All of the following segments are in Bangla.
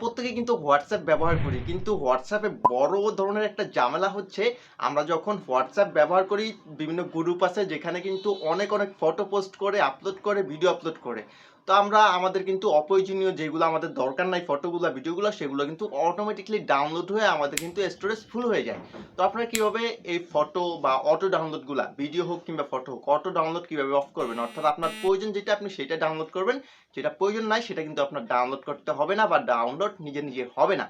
প্রত্যেকে কিন্তু হোয়াটসঅ্যাপ ব্যবহার করি। কিন্তু হোয়াটসঅ্যাপে বড় ধরনের একটা ঝামেলা হচ্ছে, আমরা যখন হোয়াটসঅ্যাপ ব্যবহার করি বিভিন্ন গ্রুপ আছে যেখানে কিন্তু অনেক অনেক ফটো পোস্ট করে আপলোড করে ভিডিও আপলোড করে। তো আমরা আমাদের কিন্তু অপ্রয়োজনীয় যেগুলো আমাদের দরকার নাই ফটোগুলো ভিডিওগুলো সেগুলো কিন্তু অটোমেটিকলি ডাউনলোড হয়ে আমাদের কিন্তু স্টোরেজ ফুল হয়ে যায়। তো আপনারা কীভাবে এই ফটো বা অটো ডাউনলোডগুলো ভিডিও হোক কিংবা ফটো হোক অটো ডাউনলোড কীভাবে অফ করবেন? অর্থাৎ আপনার প্রয়োজন যেটা আপনি সেটা ডাউনলোড করবেন, যেটা প্রয়োজন নাই সেটা কিন্তু আপনার ডাউনলোড করতে হবে না বা ডাউনলোড নিজে নিজে হবে না।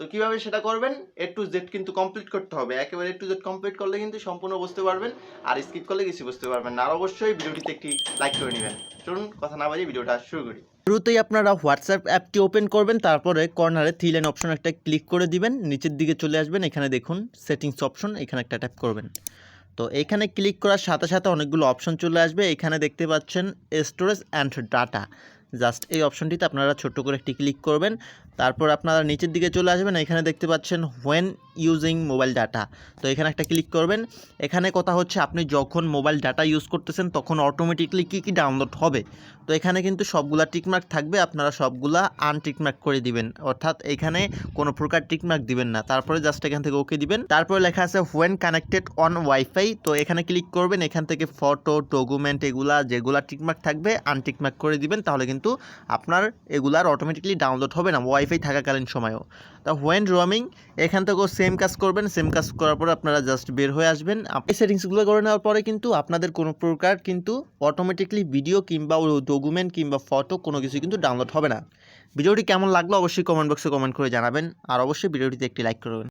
তো কীভাবে সেটা করবেন? এ টু জেড কিন্তু কমপ্লিট করতে হবে। একেবারে এ টু জেড কমপ্লিট করলে কিন্তু সম্পূর্ণ বুঝতে পারবেন আর স্কিপ করলে কিছু বুঝতে পারবেন না। আর অবশ্যই ভিডিওটিতে একটি লাইক করে নেবেন। চলুন, কথা না বাজিয়ে ভিডিওটা শুরু করি। শুরুতেই আপনারা হোয়াটসঅ্যাপ অ্যাপটি ওপেন করবেন, তারপরে কর্নারে থ্রি লাইন অপশন একটা ক্লিক করে দিবেন, নিচের দিকে চলে আসবেন, এখানে দেখুন সেটিংস অপশন এখানে একটা ট্যাপ করবেন। তো এখানে ক্লিক করার সাথে সাথে অনেকগুলো অপশন চলে আসবে। এখানে দেখতে পাচ্ছেন স্টোরেজ অ্যান্ড ডাটা জাস্ট এই অপশনটিতে আপনারা ছোট্ট করে একটি ক্লিক করবেন। তারপর আপনারা নিচের দিকে চলে আসবেন, এখানে দেখতে পাচ্ছেন হোয়েন ইউজিং মোবাইল ডাটা তো এখানে একটা ক্লিক করবেন। এখানে কথা হচ্ছে আপনি যখন মোবাইল ডাটা ইউজ করতেছেন, তখন অটোমেটিকলি কী কী ডাউনলোড হবে? তো এখানে কিন্তু সবগুলা টিকমার্ক থাকবে, আপনারা সবগুলা আনটিকমার্ক করে দিবেন। অর্থাৎ এখানে কোনো প্রকার টিকমার্ক দিবেন না। তারপরে জাস্ট এখান থেকে ওকে দিবেন। তারপরে লেখা আছে হোয়েন কানেক্টেড অন ওয়াইফাই তো এখানে ক্লিক করবেন, এখান থেকে ফটো ডকুমেন্ট এগুলা যেগুলা টিকমার্ক থাকবে আনটিকমার্ক করে দিবেন, তাহলে কিন্তু আপনার এগুলার অটোমেটিকলি ডাউনলোড হবে না ওয়াইফাই থাকাকালীন সময়ও। তা হোয়েন রোমিং এখান থেকেও সেম কাজ করবেন সেম কাজ করার পরে আপনারা জাস্ট বের হয়ে আসবেন। এই সেটিংসগুলো করে নেওয়ার পরে কিন্তু আপনাদের কোনো প্রকার কিন্তু অটোমেটিকলি ভিডিও কিংবা ডকুমেন্ট কিংবা ফটো কোনো কিছু কিন্তু ডাউনলোড হবে না। ভিডিওটি কেমন লাগল অবশ্যই কমেন্ট বক্সে কমেন্ট করে জানাবেন। আর অবশ্যই ভিডিওটিতে একটি লাইক করবেন।